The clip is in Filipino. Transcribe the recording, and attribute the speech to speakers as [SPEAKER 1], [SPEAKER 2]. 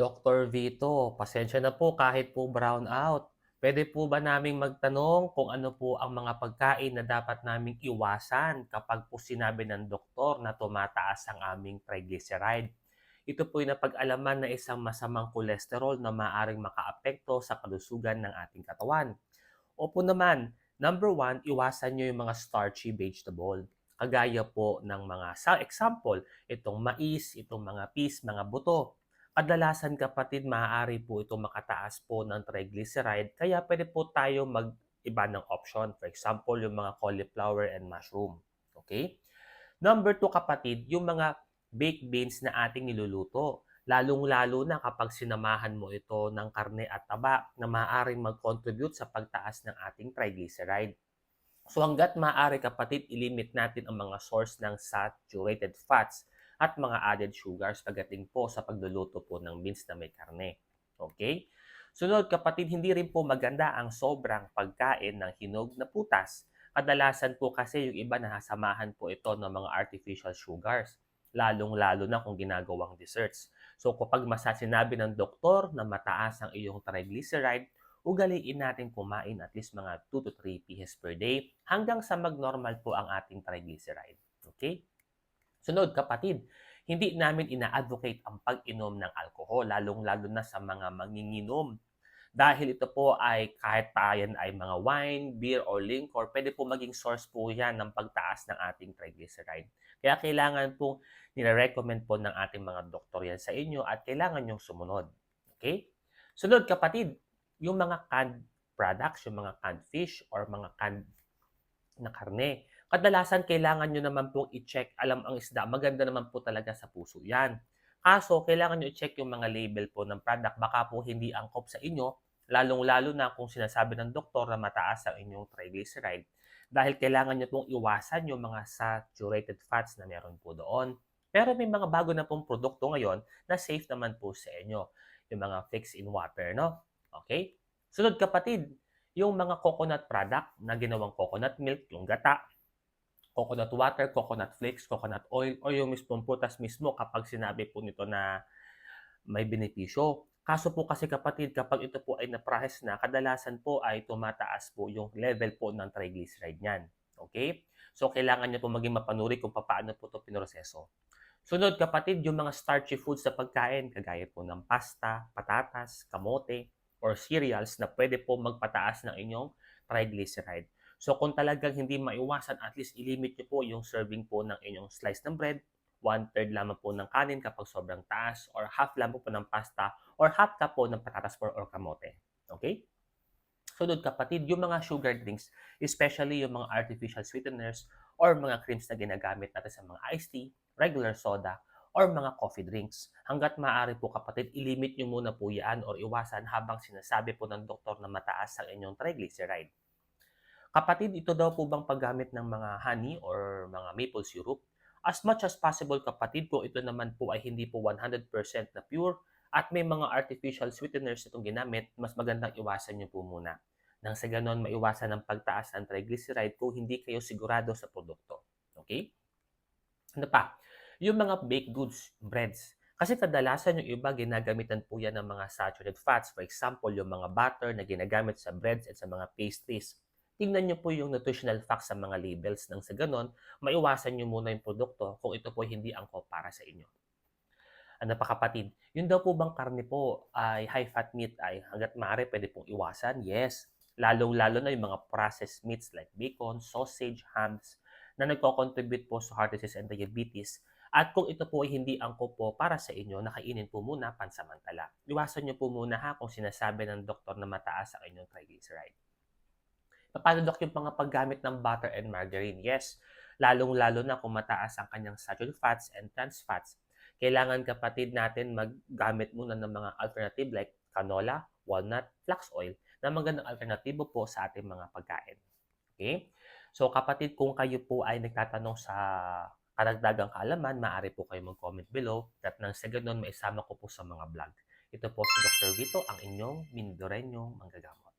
[SPEAKER 1] Dr. Vito, pasensya na po kahit po brown out. Pwede po ba naming magtanong kung ano po ang mga pagkain na dapat naming iwasan kapag po sinabi ng doktor na tumataas ang aming triglyceride? Ito po yung napag-alaman na isang masamang kolesterol na maaaring makaapekto sa kalusugan ng ating katawan. Opo naman, number one, iwasan nyo yung mga starchy vegetable. Kagaya po ng mga, sa example, itong mais, itong mga peas, mga buto. Kadalasan kapatid, maaari po ito makataas po ng triglyceride, kaya pwede po tayo mag-iba ng option. For example, yung mga cauliflower and mushroom. Okay? Number two kapatid, yung mga baked beans na ating niluluto. Lalong-lalo na kapag sinamahan mo ito ng karne at taba na maaaring mag-contribute sa pagtaas ng ating triglyceride. So hanggat maaari kapatid, ilimit natin ang mga source ng saturated fats at mga added sugars pagdating po sa pagluluto po ng beans na may karne. Okay? Sunod kapatid, hindi rin po maganda ang sobrang pagkain ng hinog na putas. Kadalasan po kasi yung iba nasamahan po ito ng mga artificial sugars, lalong-lalo na kung ginagawang desserts. So kapag masa ng doktor na mataas ang iyong triglyceride, ugaliin natin kumain at least mga 2 to 3 pieces per day hanggang sa mag-normal po ang ating triglyceride. Okay? Sunod, kapatid, hindi namin ina-advocate ang pag-inom ng alcohol, lalong-lalo na sa mga manginginom. Dahil ito po ay kahit tayan ay mga wine, beer, or liquor, pwede po maging source po yan ng pagtaas ng ating triglyceride. Kaya kailangan po nire-recommend po ng ating mga doktor yan sa inyo at kailangan yung sumunod. Okay? Sunod, kapatid, yung mga canned products, yung mga canned fish or mga canned na karne. Kadalasan kailangan nyo naman pong i-check, alam ang isda, maganda naman po talaga sa puso yan. Kaso, kailangan nyo i-check yung mga label po ng product, baka po hindi angkop sa inyo, lalong-lalo na kung sinasabi ng doktor na mataas ang inyong triglyceride. Dahil kailangan nyo pong iwasan yung mga saturated fats na meron po doon. Pero may mga bago na pong produkto ngayon na safe naman po sa inyo. Yung mga fix in water, no? Okay? Sunod kapatid, yung mga coconut product na ginawang coconut milk, yung gata, coconut water, coconut flakes, coconut oil, o yung mismong putas mismo kapag sinabi po nito na may benepisyo. Kaso po kasi kapatid, kapag ito po ay na-process na, kadalasan po ay tumataas po yung level po ng triglyceride niyan. Okay? So, kailangan nyo po maging mapanuri kung paano po ito pinroseso. Sunod kapatid, yung mga starchy foods sa pagkain, kagaya po ng pasta, patatas, kamote, or cereals na pwede po magpataas ng inyong triglyceride. So kung talagang hindi maiwasan, at least ilimit nyo po yung serving po ng inyong slice ng bread, one-third lamang po ng kanin kapag sobrang taas, or half lamang po ng pasta, or half cup po ng patatas or kamote. Okay? Sunod kapatid, yung mga sugar drinks, especially yung mga artificial sweeteners or mga creams na ginagamit natin sa mga iced tea, regular soda, or mga coffee drinks. Hanggat maaari po kapatid, ilimit nyo muna po yan or iwasan habang sinasabi po ng doktor na mataas ang inyong triglyceride. Kapatid, ito daw po bang paggamit ng mga honey or mga maple syrup? As much as possible kapatid, kung ito naman po ay hindi po 100% na pure at may mga artificial sweeteners itong ginamit, mas magandang iwasan nyo po muna. Nang sa ganon, maiwasan ang pagtaas ng triglyceride kung hindi kayo sigurado sa produkto. Okay? Ano pa? Yung mga baked goods, breads. Kasi kadalasan yung iba, ginagamitan po yan ng mga saturated fats. For example, yung mga butter na ginagamit sa breads at sa mga pastries. Tingnan nyo po yung nutritional facts sa mga labels nang sa ganon, maiwasan nyo muna yung produkto kung ito po hindi angkop para sa inyo. Ano pa kapatid? Yun daw po bang karne po ay high-fat meat ay hanggat maaari pwede pong iwasan? Yes. Lalong-lalo na yung mga processed meats like bacon, sausage, hams na nagko-contribute po sa heart disease and diabetes. At kung ito po ay hindi angkop po para sa inyo, nakainin po muna pansamantala. Iwasan nyo po muna ha kung sinasabi ng doktor na mataas ang inyong triglyceride. Paano dok yung mga paggamit ng butter and margarine? Yes, lalong-lalo na kung mataas ang kanyang saturated fats and trans fats, kailangan kapatid natin maggamit muna ng mga alternative like canola, walnut, flax oil na magandang alternatibo po sa ating mga pagkain. Okay? So kapatid, kung kayo po ay nagtatanong sa karagdagang kaalaman, maaari po kayo mag-comment below at nang sa ganun, maisama ko po sa mga vlog. Ito po si Dr. Vito, ang inyong Mindoreño Manggagamot.